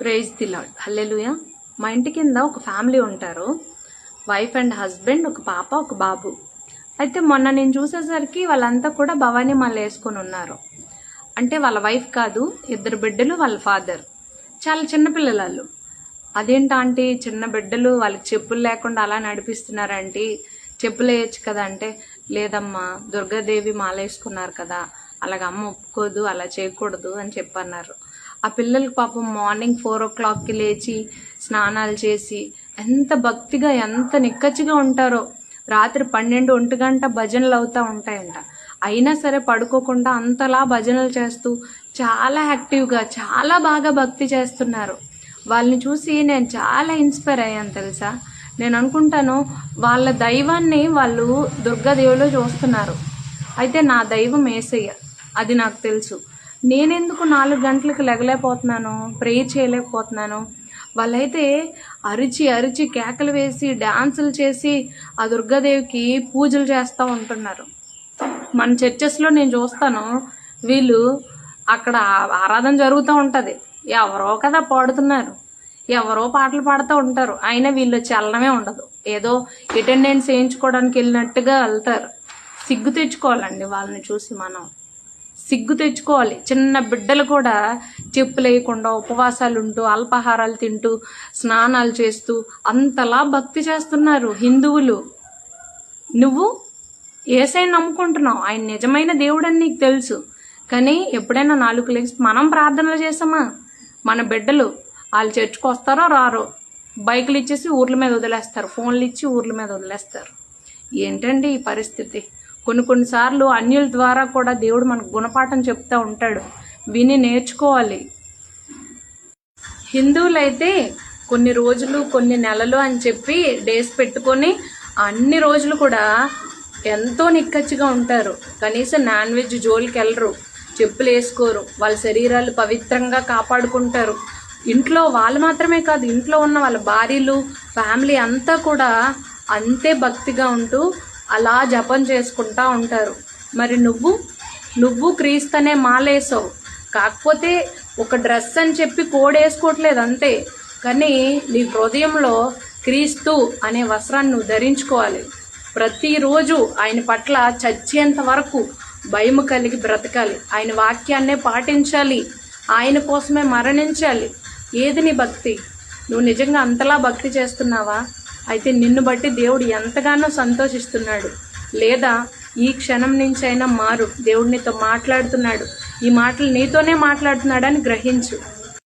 Praise తిలాడ్ hallelujah మా ఇంటి కింద ఒక ఫ్యామిలీ ఉంటారు. వైఫ్ అండ్ హస్బెండ్ ఒక పాప ఒక బాబు. అయితే మొన్న నేను చూసేసరికి వాళ్ళంతా కూడా భవానీ మాల వేసుకొని ఉన్నారు. అంటే వాళ్ళ వైఫ్ కాదు ఇద్దరు బిడ్డలు వాళ్ళ ఫాదర్ చాలా చిన్నపిల్లలు వాళ్ళు అదేంటా చిన్న బిడ్డలు వాళ్ళకి చెప్పులు లేకుండా అలా నడిపిస్తున్నారంటే చెప్పులు వేయచ్చు కదా అంటే లేదమ్మా దుర్గాదేవి మాల వేసుకున్నారు కదా. అలాగ అమ్మ ఒప్పుకోదు అలా చేయకూడదు అని చెప్పన్నారు. ఆ పిల్లలకి పాపం మార్నింగ్ ఫోర్ ఓ క్లాక్కి లేచి స్నానాలు చేసి ఎంత భక్తిగా ఎంత నిక్కచ్చిగా ఉంటారో. రాత్రి పన్నెండు ఒంటి గంట భజనలు అవుతూ ఉంటాయంట. అయినా సరే పడుకోకుండా అంతలా భజనలు చేస్తూ చాలా యాక్టివ్గా చాలా బాగా భక్తి చేస్తున్నారు. వాళ్ళని చూసి నేను చాలా ఇన్స్పైర్ అయ్యాను తెలుసా? నేను అనుకుంటాను వాళ్ళ దైవాన్ని వాళ్ళు దుర్గాదేవిలో చూస్తున్నారు. అయితే నా దైవం ఏసయ్య. అది నాకు తెలుసు. నేనెందుకు నాలుగు గంటలకు లెగలేకపోతున్నాను ప్రేయర్ చేయలేకపోతున్నాను. వాళ్ళైతే అరిచి అరిచి కేకలు వేసి డాన్సులు చేసి ఆ దుర్గాదేవికి పూజలు చేస్తూ ఉంటున్నారు. మన చర్చెస్లో నేను చూస్తాను వీళ్ళు అక్కడ ఆరాధన జరుగుతూ ఉంటుంది. ఎవరో కదా పాడుతున్నారు. ఎవరో పాటలు పాడుతూ ఉంటారు. అయినా వీళ్ళు చలనమే ఉండదు. ఏదో అటెండెన్స్ వేయించుకోవడానికి వెళ్ళినట్టుగా వెళ్తారు. సిగ్గు తెచ్చుకోవాలండి వాళ్ళని చూసి మనం. సిగ్గు తెచ్చుకోవాలి. చిన్న బిడ్డలు కూడా చెప్పులు వేయకుండా ఉపవాసాలు ఉంటూ అల్పాహారాలు తింటూ స్నానాలు చేస్తూ అంతలా భక్తి చేస్తున్నారు హిందువులు. నువ్వు ఏసై నమ్ముకుంటున్నావు. ఆయన నిజమైన దేవుడని నీకు తెలుసు. కానీ ఎప్పుడైనా నాలుగు లేచి మనం ప్రార్థనలు చేసామా మన బిడ్డలు వాళ్ళు చర్చ్కి వస్తారో రారో బైకులు ఇచ్చేసి ఊర్ల మీద వదిలేస్తారు. ఫోన్లు ఇచ్చి ఊర్ల మీద వదిలేస్తారు. ఏంటండి ఈ పరిస్థితి? కొన్ని కొన్నిసార్లు అన్యుల ద్వారా కూడా దేవుడు మనకు గుణపాఠం చెప్తూ ఉంటాడు. విని నేర్చుకోవాలి. హిందువులైతే కొన్ని రోజులు కొన్ని నెలలు అని చెప్పి డేస్ పెట్టుకొని అన్ని రోజులు కూడా ఎంతో నిక్కచ్చిగా ఉంటారు. కనీసం నాన్ వెజ్ జోలికి వెళ్ళరు. చెప్పులు వేసుకోరు. వాళ్ళ శరీరాలు పవిత్రంగా కాపాడుకుంటారు. ఇంట్లో వాళ్ళు మాత్రమే కాదు ఇంట్లో ఉన్న వాళ్ళ భార్యలు ఫ్యామిలీ అంతా కూడా అంతే భక్తిగా ఉంటూ అలా జపం చేసుకుంటా ఉంటారు. మరి నువ్వు నువ్వు క్రీస్తనే మాలేసావు కాకపోతే ఒక డ్రెస్ అని చెప్పి కోడ్ వేసుకోవట్లేదు అంతే. కానీ నీ హృదయంలో క్రీస్తు అనే వస్త్రాన్ని నువ్వు ధరించుకోవాలి. ప్రతిరోజు ఆయన పట్ల చచ్చేంత వరకు భయం కలిగి బ్రతకాలి. ఆయన వాక్యాన్నే పాటించాలి. ఆయన కోసమే మరణించాలి. ఏది నీ భక్తి? నువ్వు నిజంగా అంతలా భక్తి చేస్తున్నావా? అయితే నిన్ను బట్టి దేవుడు ఎంతగానో సంతోషిస్తున్నాడు. లేదా ఈ క్షణం నుంచి అయినా మారు. దేవుడు నీతో మాట్లాడుతున్నాడు. ఈ మాటలు నీతోనే మాట్లాడుతున్నాడని గ్రహించు.